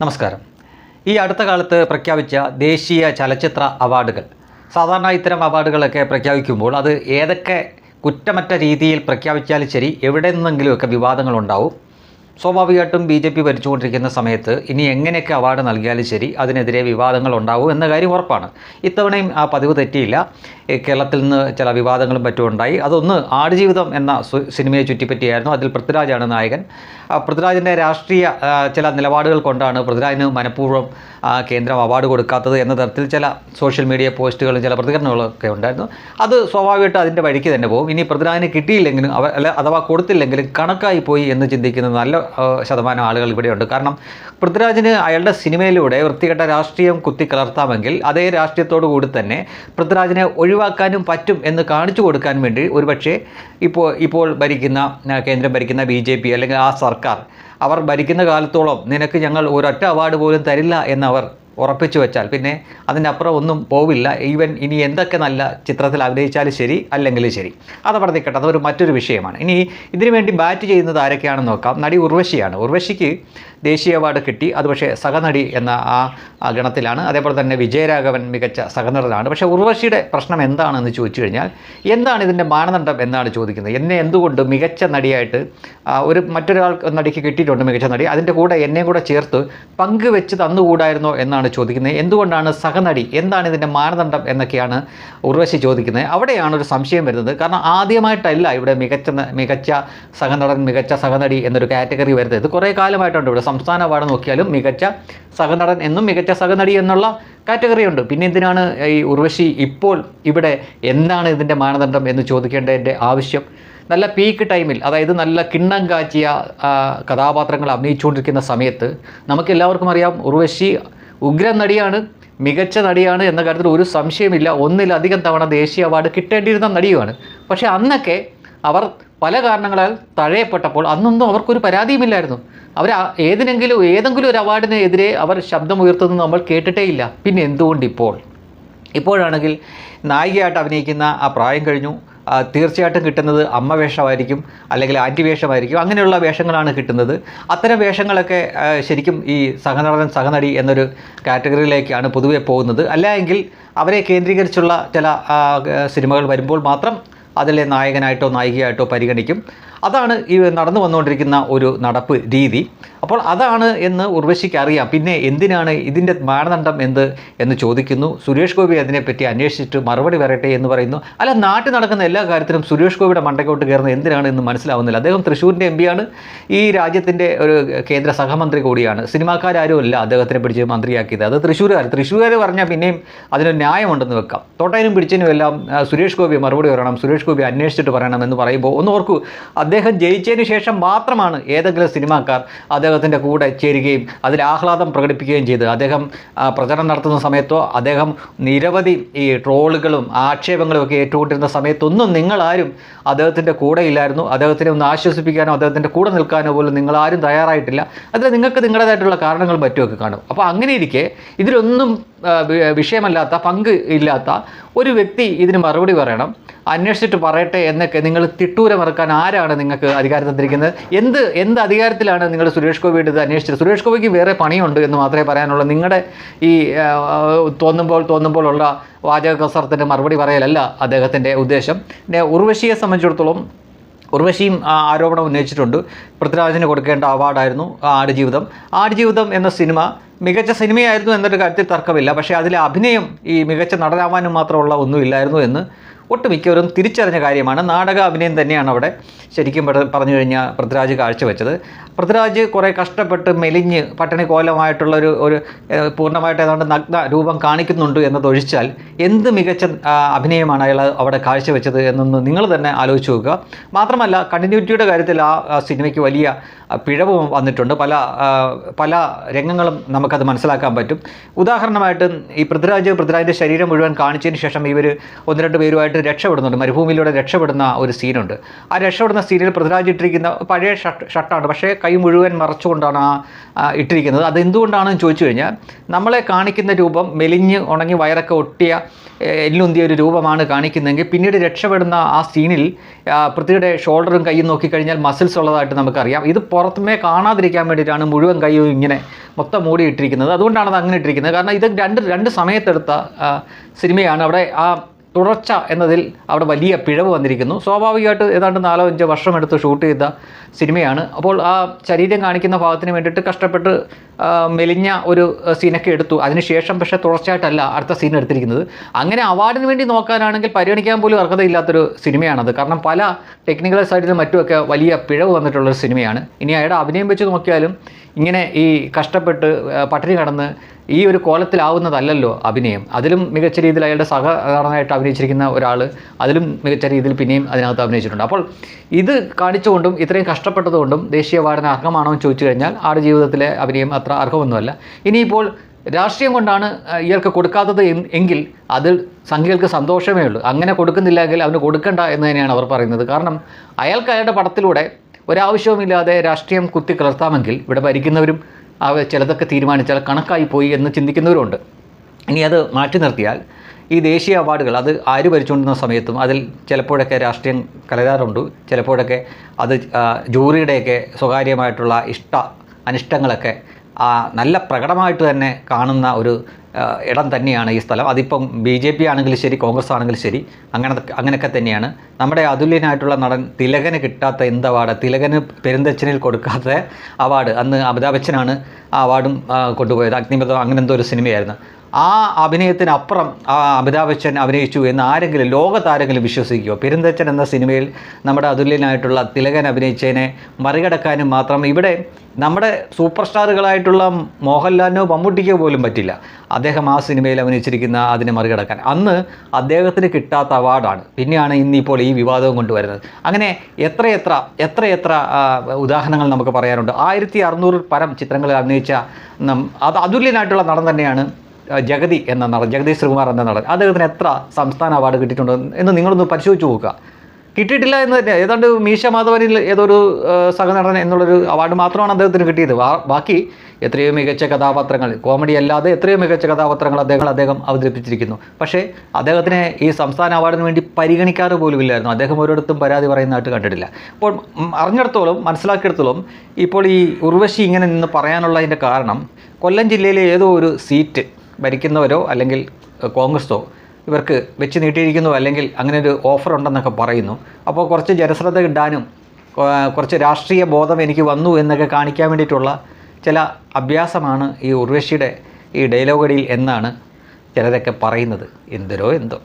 നമസ്കാരം. ഈ അടുത്ത കാലത്ത് പ്രഖ്യാപിച്ച ദേശീയ ചലച്ചിത്ര അവാർഡുകൾ. സാധാരണ ഇത്തരം അവാർഡുകളൊക്കെ പ്രഖ്യാപിക്കുമ്പോൾ അത് ഏതൊക്കെ കുറ്റമറ്റ രീതിയിൽ പ്രഖ്യാപിച്ചാലും ശരി എവിടെ നിന്നെങ്കിലുമൊക്കെ വിവാദങ്ങളുണ്ടാവും. സ്വാഭാവികമായിട്ടും ബി ജെ പി ഭരിച്ചുകൊണ്ടിരിക്കുന്ന സമയത്ത് ഇനി എങ്ങനെയൊക്കെ അവാർഡ് നൽകിയാലും ശരി അതിനെതിരെ വിവാദങ്ങൾ ഉണ്ടാവും എന്ന കാര്യം ഉറപ്പാണ്. ഇത്തവണയും ആ പതിവ് തെറ്റിയില്ല. കേരളത്തിൽ നിന്ന് ചില വിവാദങ്ങളും മറ്റും ഉണ്ടായി. അതൊന്ന് ആടുജീവിതം എന്ന സിനിമയെ ചുറ്റിപ്പറ്റിയായിരുന്നു. അതിൽ പൃഥ്വിരാജാണ് നായകൻ. പൃഥ്വിരാജിന്റെ രാഷ്ട്രീയ ചില നിലപാടുകൾ കൊണ്ടാണ് പൃഥ്വിരാജിന് മനഃപൂർവം കേന്ദ്രം അവാർഡ് കൊടുക്കാത്തത് എന്ന തരത്തിൽ ചില സോഷ്യൽ മീഡിയ പോസ്റ്റുകളും ചില പ്രതികരണങ്ങളൊക്കെ ഉണ്ടായിരുന്നു. അത് സ്വാഭാവികമായിട്ട് അതിന്റെ വഴിക്ക് തന്നെ പോകും. ഇനി പൃഥ്വിരാജിന് കിട്ടിയില്ലെങ്കിലും അവ അല്ല അഥവാ കൊടുത്തില്ലെങ്കിലും കണക്കായി പോയി എന്ന് ചിന്തിക്കുന്ന നല്ല ശതമാനം ആളുകൾ ഇവിടെയുണ്ട്. കാരണം പൃഥ്വിരാജിന് അയാളുടെ സിനിമയിലൂടെ വൃത്തികെട്ട രാഷ്ട്രീയം കുത്തിക്കലർത്താമെങ്കിൽ അതേ രാഷ്ട്രീയത്തോടു കൂടി തന്നെ പൃഥ്വിരാജിനെ ഒഴിവാക്കാനും പറ്റും എന്ന് കാണിച്ചു കൊടുക്കാൻ വേണ്ടി ഒരുപക്ഷെ ഇപ്പോൾ ഇപ്പോൾ ഭരിക്കുന്ന കേന്ദ്രം ഭരിക്കുന്ന ബി ജെ പി അല്ലെങ്കിൽ ആ സർക്കാർ അവർ ഭരിക്കുന്ന കാലത്തോളം നിനക്ക് ഞങ്ങൾ ഒരൊറ്റ അവാർഡ് പോലും തരില്ല എന്നവർ ഉറപ്പിച്ചു വെച്ചാൽ പിന്നെ അതിനപ്പുറം ഒന്നും പോവില്ല. ഈവൻ ഇനി എന്തൊക്കെ നല്ല ചിത്രത്തിൽ അഭിനയിച്ചാലും ശരി അല്ലെങ്കിൽ ശരി. അത് അവിടെ നിൽക്കട്ടെ അതൊരു മറ്റൊരു വിഷയമാണ്. ഇനി ഇതിനു വേണ്ടി ബാറ്റ് ചെയ്യുന്നത് ആരൊക്കെയാണെന്ന് നോക്കാം. നടി ഉർവശിയാണ്. ഉർവശിക്ക് ദേശീയ അവാർഡ് കിട്ടി. അത് പക്ഷേ സഹനടി എന്ന ആ ഗണത്തിലാണ്. അതേപോലെ തന്നെ വിജയരാഘവൻ മികച്ച സഹനടനാണ്. പക്ഷേ ഉർവശിയുടെ പ്രശ്നം എന്താണെന്ന് ചോദിച്ചു കഴിഞ്ഞാൽ എന്താണ് ഇതിന്റെ മാനദണ്ഡം എന്നാണ് ചോദിക്കുന്നത്. എന്നെ എന്തുകൊണ്ട് മികച്ച നടിയായിട്ട് ഒരു മറ്റൊരാൾ നടിക്ക് കിട്ടിയിട്ടുണ്ട് മികച്ച നടി അതിന്റെ കൂടെ എന്നെ കൂടെ ചേർത്ത് പങ്കുവെച്ച് തന്നുകൂടായിരുന്നോ എന്നാണ് ചോദിക്കുന്നത്. എന്തുകൊണ്ടാണ് സഹനടി? എന്താണ് ഇതിന്റെ മാനദണ്ഡം എന്നൊക്കെയാണ് ഉർവശി ചോദിക്കുന്നത്. അവിടെയാണ് ഒരു സംശയം വരുന്നത്. കാരണം ആദ്യമായിട്ടല്ല ഇവിടെ മികച്ച മികച്ച സഹനടൻ മികച്ച സഹനടി എന്നൊരു കാറ്റഗറി വരുന്നത്. ഇത് കുറേ കാലമായിട്ടുണ്ട് ഇവിടെ സംസ്ഥാന അവാർഡ് നോക്കിയാലും മികച്ച സഹനടൻ എന്നും മികച്ച സഹനടി എന്നുള്ള കാറ്റഗറി ഉണ്ട് പിന്നെ എന്തിനാണ് ഈ ഉർവശി ഇപ്പോൾ ഇവിടെ എന്താണ് ഇതിന്റെ മാനദണ്ഡം എന്ന് ചോദിക്കേണ്ടതിന്റെ ആവശ്യം? നല്ല പീക്ക് ടൈമിൽ അതായത് നല്ല കിണ്ണം കാച്ചിയ കഥാപാത്രങ്ങൾ അഭിനയിച്ചുകൊണ്ടിരിക്കുന്ന സമയത്ത് നമുക്കെല്ലാവർക്കും അറിയാം ഉർവശി ഉഗ്രൻ നടിയാണ് മികച്ച നടിയാണ് എന്ന കാര്യത്തിൽ ഒരു സംശയമില്ല. ഒന്നിലധികം തവണ ദേശീയ അവാർഡ് കിട്ടേണ്ടിയിരുന്ന നടിയുമാണ്. പക്ഷേ അന്നൊക്കെ അവർ പല കാരണങ്ങളാൽ തഴയപ്പെട്ടപ്പോൾ അന്നൊന്നും അവർക്കൊരു പരാതിയുമില്ലായിരുന്നു. അവർ ഏതിനെങ്കിലും ഏതെങ്കിലും ഒരു അവാർഡിനെതിരെ അവർ ശബ്ദമുയർത്തുന്നത് നമ്മൾ കേട്ടിട്ടേ ഇല്ല. പിന്നെ എന്തുകൊണ്ട് ഇപ്പോൾ? ഇപ്പോഴാണെങ്കിൽ നായികയായിട്ട് അഭിനയിക്കുന്ന ആ പ്രായം കഴിഞ്ഞു. തീർച്ചയായിട്ടും കിട്ടുന്നത് അമ്മ വേഷമായിരിക്കും അല്ലെങ്കിൽ ആന്റി വേഷമായിരിക്കും. അങ്ങനെയുള്ള വേഷങ്ങളാണ് കിട്ടുന്നത്. അത്തരം വേഷങ്ങളൊക്കെ ശരിക്കും ഈ സഹനടൻ സഹനടി എന്നൊരു കാറ്റഗറിയിലേക്കാണ് പൊതുവെ പോകുന്നത്. അല്ല എങ്കിൽ അവരെ കേന്ദ്രീകരിച്ചുള്ള ചില സിനിമകൾ വരുമ്പോൾ മാത്രം അതിലെ നായകനായിട്ടോ നായികയായിട്ടോ പരിഗണിക്കും. അതാണ് ഈ നടന്നു വന്നുകൊണ്ടിരിക്കുന്ന ഒരു നടപ്പ് രീതി. അപ്പോൾ അതാണ് എന്ന് ഉർവശിക്ക് അറിയാം. പിന്നെ എന്തിനാണ് ഇതിന്റെ മാനദണ്ഡം എന്ത് എന്ന് ചോദിക്കുന്നു. സുരേഷ് ഗോപി അതിനെപ്പറ്റി അന്വേഷിച്ചിട്ട് മറുപടി വരട്ടെ എന്ന് പറയുന്നു. അല്ല നാട്ടിൽ നടക്കുന്ന എല്ലാ കാര്യത്തിലും സുരേഷ് ഗോപിയുടെ മണ്ടയ്ക്കോട്ട് കയറുന്നത് എന്തിനാണ് എന്ന് മനസ്സിലാവുന്നില്ല. അദ്ദേഹം തൃശ്ശൂരിന്റെ എം പിയാണ് ഈ രാജ്യത്തിന്റെ ഒരു കേന്ദ്ര സഹമന്ത്രി കൂടിയാണ്. സിനിമാക്കാരും അല്ല അദ്ദേഹത്തിനെ പിടിച്ച് മന്ത്രിയാക്കിയത്. അത് തൃശ്ശൂരുകാർ. തൃശ്ശൂരുകാർ പറഞ്ഞാൽ പിന്നെയും അതിനൊരു ന്യായമുണ്ടെന്ന് വെക്കാം. തൊട്ടതിനും പിടിച്ചതിനും എല്ലാം സുരേഷ് ഗോപി മറുപടി പറയണം. സുരേഷ് ഗോപി അന്വേഷിച്ചിട്ട് പറയണം എന്ന് പറയുമ്പോൾ ഒന്ന് ഓർക്കൂ അദ്ദേഹം ജയിച്ചതിന് ശേഷം മാത്രമാണ് ഏതെങ്കിലും സിനിമാക്കാർ അദ്ദേഹത്തിന്റെ കൂടെ ചേരുകയും അതിൽ ആഹ്ലാദം പ്രകടിപ്പിക്കുകയും ചെയ്തത്. അദ്ദേഹം പ്രചരണം നടത്തുന്ന സമയത്തോ അദ്ദേഹം നിരവധി ഈ ട്രോളുകളും ആക്ഷേപങ്ങളും ഒക്കെ ഏറ്റുകൊണ്ടിരുന്ന സമയത്തൊന്നും നിങ്ങളാരും അദ്ദേഹത്തിന്റെ കൂടെ ഇല്ലായിരുന്നു. അദ്ദേഹത്തിനെ ഒന്ന് ആശ്വസിപ്പിക്കാനോ അദ്ദേഹത്തിന്റെ കൂടെ നിൽക്കാനോ പോലും നിങ്ങളാരും തയ്യാറായിട്ടില്ല. അതിൽ നിങ്ങൾക്ക് നിങ്ങളുടേതായിട്ടുള്ള കാരണങ്ങൾ മറ്റുമൊക്കെ കാണും. അപ്പോൾ അങ്ങനെ ഇരിക്കെ ഇതിലൊന്നും വിഷയമല്ലാത്ത പങ്ക് ഇല്ലാത്ത ഒരു വ്യക്തി ഇതിന് മറുപടി പറയണം. അന്വേഷിച്ചിട്ട് പറയട്ടെ എന്നൊക്കെ നിങ്ങൾ തിട്ടൂരം മറക്കാൻ ആരാണ് നിങ്ങൾക്ക് അധികാരം തന്നിരിക്കുന്നത്? എന്ത് എന്ത് അധികാരത്തിലാണ് നിങ്ങൾ സുരേഷ് ഗോപിയുടെ ഇത് അന്വേഷിച്ചത്? സുരേഷ് ഗോപിക്ക് വേറെ പണിയുണ്ട് എന്ന് മാത്രമേ പറയാനുള്ളൂ. നിങ്ങളുടെ ഈ തോന്നുമ്പോൾ തോന്നുമ്പോൾ ഉള്ള വാചക കസർത്തിന്റെ മറുപടി പറയലല്ല അദ്ദേഹത്തിന്റെ ഉദ്ദേശം. പിന്നെ ഉർവശിയെ സംബന്ധിച്ചിടത്തോളം ഉർവശിയും ആരോപണം ഉന്നയിച്ചിട്ടുണ്ട്. പൃഥ്വിരാജിന് കൊടുക്കേണ്ട അവാർഡായിരുന്നു ആടുജീവിതം. ആടുജീവിതം എന്ന സിനിമ മികച്ച സിനിമയായിരുന്നു എന്നൊരു കാര്യത്തിൽ തർക്കമില്ല. പക്ഷേ അതിലെ അഭിനയം ഈ മികച്ച നടനാവാനും മാത്രമുള്ള ഒന്നുമില്ലായിരുന്നു എന്ന് ഒട്ടുമിക്കവരും തിരിച്ചറിഞ്ഞ കാര്യമാണ്. നാടക അഭിനയം തന്നെയാണ് അവിടെ ശരിക്കും പറ- പറഞ്ഞു കഴിഞ്ഞാൽ പൃഥ്വിരാജ് കാഴ്ചവെച്ചത്. പൃഥ്വിരാജ് കുറേ കഷ്ടപ്പെട്ട് മെലിഞ്ഞ് പട്ടിണി കോലമായിട്ടുള്ള ഒരു ഒരു പൂർണമായിട്ട് ഏതാണ്ട് നഗ്ന രൂപം കാണിക്കുന്നുണ്ട് എന്നതൊഴിച്ചാൽ എന്ത് മികച്ച അഭിനയമാണ് അയാൾ അവിടെ കാഴ്ചവെച്ചത് എന്നൊന്ന് നിങ്ങൾ തന്നെ ആലോചിച്ച് നോക്കുക. മാത്രമല്ല കണ്ടിന്യൂറ്റിയുടെ കാര്യത്തിൽ ആ സിനിമയ്ക്ക് വലിയ പിഴവ് വന്നിട്ടുണ്ട്. പല പല രംഗങ്ങളും നമുക്കത് മനസ്സിലാക്കാൻ പറ്റും. ഉദാഹരണമായിട്ട് ഈ പൃഥ്വിരാജ് പൃഥ്വിരാജിന്റെ ശരീരം മുഴുവൻ കാണിച്ചതിന് ശേഷം ഇവർ ഒന്ന് രണ്ട് പേരുമായിട്ട് രക്ഷപ്പെടുന്നുണ്ട്. മരുഭൂമിയിലൂടെ രക്ഷപ്പെടുന്ന ഒരു സീനുണ്ട്. ആ രക്ഷപ്പെടുന്ന സീനിൽ പൃഥ്വിരാജ് ഇട്ടിരിക്കുന്ന പഴയ ഷർട്ട് ഷർട്ടാണ് പക്ഷേ കൈ മുഴുവൻ മറച്ചുകൊണ്ടാണ് ആ ഇട്ടിരിക്കുന്നത്. അത് എന്തുകൊണ്ടാണെന്ന് ചോദിച്ചു കഴിഞ്ഞാൽ നമ്മളെ കാണിക്കുന്ന രൂപം മെലിഞ്ഞ് ഉണങ്ങി വയറൊക്കെ ഒട്ടിയ എല്ലുന്തിയ ഒരു രൂപമാണ് കാണിക്കുന്നതെങ്കിൽ പിന്നീട് രക്ഷപ്പെടുന്ന ആ സീനിൽ പൃഥ്വിയുടെ ഷോൾഡറും കൈയും നോക്കിക്കഴിഞ്ഞാൽ മസിൽസ് ഉള്ളതായിട്ട് നമുക്കറിയാം. ഇത് പുറത്തുമേ കാണാതിരിക്കാൻ വേണ്ടിയിട്ടാണ് മുഴുവൻ കൈയും ഇങ്ങനെ മൊത്തം മൂടി ഇട്ടിരിക്കുന്നത് അതുകൊണ്ടാണ് അത് അങ്ങനെ ഇട്ടിരിക്കുന്നത്. കാരണം ഇത് രണ്ട് രണ്ട് സമയത്തെടുത്ത സിനിമയാണ്. അവിടെ ആ തുടർച്ച എന്നതിൽ അവിടെ വലിയ പിഴവ് വന്നിരിക്കുന്നു. സ്വാഭാവികമായിട്ട് ഏതാണ്ട് നാലോ അഞ്ചോ വർഷം എടുത്ത് ഷൂട്ട് ചെയ്ത സിനിമയാണ്. അപ്പോൾ ആ ശരീരം കാണിക്കുന്ന ഭാഗത്തിന് വേണ്ടിയിട്ട് കഷ്ടപ്പെട്ട് മെലിഞ്ഞ ഒരു സീനൊക്കെ എടുത്തു. അതിനുശേഷം പക്ഷേ തുടർച്ചയായിട്ടല്ല അടുത്ത സീൻ എടുത്തിരിക്കുന്നത്. അങ്ങനെ അവാർഡിന് വേണ്ടി നോക്കാനാണെങ്കിൽ പരിഗണിക്കാൻ പോലും അർഹതയില്ലാത്തൊരു സിനിമയാണത്. കാരണം പല ടെക്നിക്കൽ സൈഡിലും മറ്റുമൊക്കെ വലിയ പിഴവ് വന്നിട്ടുള്ളൊരു സിനിമയാണ്. ഇനി അയാളുടെ അഭിനയം വെച്ച് നോക്കിയാലും ഇങ്ങനെ ഈ കഷ്ടപ്പെട്ട് പട്ടിണി കടന്ന് ഈ ഒരു കോലത്തിലാവുന്നതല്ലല്ലോ അഭിനയം. അതിലും മികച്ച രീതിയിൽ അയാളുടെ സഹകരണമായിട്ട് അഭിനയിച്ചിരിക്കുന്ന ഒരാൾ അതിലും മികച്ച രീതിയിൽ പിന്നെയും അതിനകത്ത് അഭിനയിച്ചിട്ടുണ്ട്. അപ്പോൾ ഇത് കാണിച്ചുകൊണ്ടും ഇത്രയും കഷ്ടപ്പെട്ടതുകൊണ്ടും ദേശീയ അവാർഡിന് അർഹമാണോ എന്ന് ചോദിച്ചു കഴിഞ്ഞാൽ ആട് ജീവിതത്തിലെ അഭിനയം അത്ര അർഹമൊന്നുമല്ല. ഇനിയിപ്പോൾ രാഷ്ട്രീയം കൊണ്ടാണ് ഇയാൾക്ക് കൊടുക്കാത്തത് എങ്കിൽ അതിൽ സംഘികൾക്ക് സന്തോഷമേ ഉള്ളൂ. അങ്ങനെ കൊടുക്കുന്നില്ലെങ്കിൽ അവന് കൊടുക്കണ്ട എന്ന് തന്നെയാണ് അവർ പറയുന്നത്. കാരണം അയാൾക്ക് അയാളുടെ പടത്തിലൂടെ ഒരാവശ്യവുമില്ലാതെ രാഷ്ട്രീയം കുത്തി കലർത്താമെങ്കിൽ ഇവിടെ ഭരിക്കുന്നവരും അവ ചിലതൊക്കെ തീരുമാനിച്ചാൽ കണക്കായി പോയി എന്ന് ചിന്തിക്കുന്നവരുണ്ട്. ഇനി അത് മാറ്റി നിർത്തിയാൽ ഈ ദേശീയ അവാർഡുകൾ അത് ആര് ഭരിച്ചുകൊണ്ടിരുന്ന സമയത്തും അതിൽ ചിലപ്പോഴൊക്കെ രാഷ്ട്രീയം കലരാറുണ്ട്. ചിലപ്പോഴൊക്കെ അത് ജൂറിയുടെയൊക്കെ സ്വകാര്യമായിട്ടുള്ള ഇഷ്ട അനിഷ്ടങ്ങളൊക്കെ നല്ല പ്രകടമായിട്ട് തന്നെ കാണുന്ന ഒരു ഇടം തന്നെയാണ് ഈ സ്ഥലം. അതിപ്പം ബി ജെ പി ആണെങ്കിലും ശരി കോൺഗ്രസ് ആണെങ്കിലും ശരി അങ്ങനെ അങ്ങനെയൊക്കെ തന്നെയാണ്. നമ്മുടെ അതുല്യനായിട്ടുള്ള നടൻ തിലകന് കിട്ടാത്ത എന്ത് അവാർഡ് തിലകന് പെരുന്തച്ഛനിൽ കൊടുക്കാത്ത അവാർഡ് അന്ന് അമിതാഭ് ബച്ചനാണ് ആ അവാർഡും കൊണ്ടുപോയത്. അഗ്നിപഥം അങ്ങനെ എന്തോ ഒരു സിനിമയായിരുന്നു. ആ അഭിനയത്തിനപ്പുറം ആ അമിതാഭ് ബച്ചൻ അഭിനയിച്ചു എന്ന് ആരെങ്കിലും ലോകത്താരെങ്കിലും വിശ്വസിക്കുമോ പെരുന്തച്ചൻ എന്ന സിനിമയിൽ നമ്മുടെ അതുല്യനായിട്ടുള്ള തിലകൻ അഭിനയിച്ചതിനെ മറികടക്കാനും മാത്രം ഇവിടെ നമ്മുടെ സൂപ്പർ സ്റ്റാറുകളായിട്ടുള്ള മോഹൻലാലിനോ മമ്മൂട്ടിക്കോ പോലും പറ്റില്ല. അദ്ദേഹം ആ സിനിമയിൽ അഭിനയിച്ചിരിക്കുന്ന അതിനെ മറികടക്കാൻ. അന്ന് അദ്ദേഹത്തിന് കിട്ടാത്ത അവാർഡാണ്. പിന്നെയാണ് ഇന്നിപ്പോൾ ഈ വിവാദവും കൊണ്ടുവരുന്നത്. അങ്ങനെ എത്രയെത്ര എത്രയെത്ര ഉദാഹരണങ്ങൾ നമുക്ക് പറയാനുണ്ട്. ആയിരത്തി അറുന്നൂറിൽ പരം ചിത്രങ്ങളിൽ അഭിനയിച്ച അത് അതുല്യനായിട്ടുള്ള നടൻ തന്നെയാണ് ജഗതി എന്ന നടൻ ജഗതി ശ്രീകുമാർ എന്ന നടൻ. അദ്ദേഹത്തിന് എത്ര സംസ്ഥാന അവാർഡ് കിട്ടിയിട്ടുണ്ട് എന്ന് നിങ്ങളൊന്ന് പരിശോധിച്ച് നോക്കുക. കിട്ടിയിട്ടില്ല എന്ന് തന്നെ. ഏതാണ്ട് മീശ മാധവനിൽ ഏതൊരു സഹനടൻ എന്നുള്ളൊരു അവാർഡ് മാത്രമാണ് അദ്ദേഹത്തിന് കിട്ടിയത്. ബാക്കി എത്രയോ മികച്ച കഥാപാത്രങ്ങൾ കോമഡി അല്ലാതെ എത്രയോ മികച്ച കഥാപാത്രങ്ങൾ അദ്ദേഹം അദ്ദേഹം അവതരിപ്പിച്ചിരിക്കുന്നു. പക്ഷേ അദ്ദേഹത്തിനെ ഈ സംസ്ഥാന അവാർഡിന് വേണ്ടി പരിഗണിക്കാറ് പോലും ഇല്ലായിരുന്നു. അദ്ദേഹം ഒരിടത്തും പരാതി പറയുന്നതായിട്ട് കണ്ടിട്ടില്ല. അപ്പോൾ അറിഞ്ഞിടത്തോളം മനസ്സിലാക്കിയിടത്തോളം ഇപ്പോൾ ഈ ഉർവശി ഇങ്ങനെ നിന്ന് പറയാനുള്ളതിന്റെ കാരണം കൊല്ലം ജില്ലയിലെ ഏതോ ഒരു സീറ്റ് ഭരിക്കുന്നവരോ അല്ലെങ്കിൽ കോൺഗ്രസോ ഇവർക്ക് വെച്ച് നീട്ടിയിരിക്കുന്നു അല്ലെങ്കിൽ അങ്ങനെ ഒരു ഓഫർ ഉണ്ടെന്നൊക്കെ പറയുന്നു. അപ്പോൾ കുറച്ച് ജനശ്രദ്ധ കിട്ടാനും കുറച്ച് രാഷ്ട്രീയ ബോധം എനിക്ക് വന്നു എന്നൊക്കെ കാണിക്കാൻ വേണ്ടിയിട്ടുള്ള ചില അഭ്യാസമാണ് ഈ ഉർവശിയുടെ ഈ ഡയലോഗടിയിൽ എന്നാണ് ചിലരൊക്കെ പറയുന്നത്. എന്തരോ എന്തോ.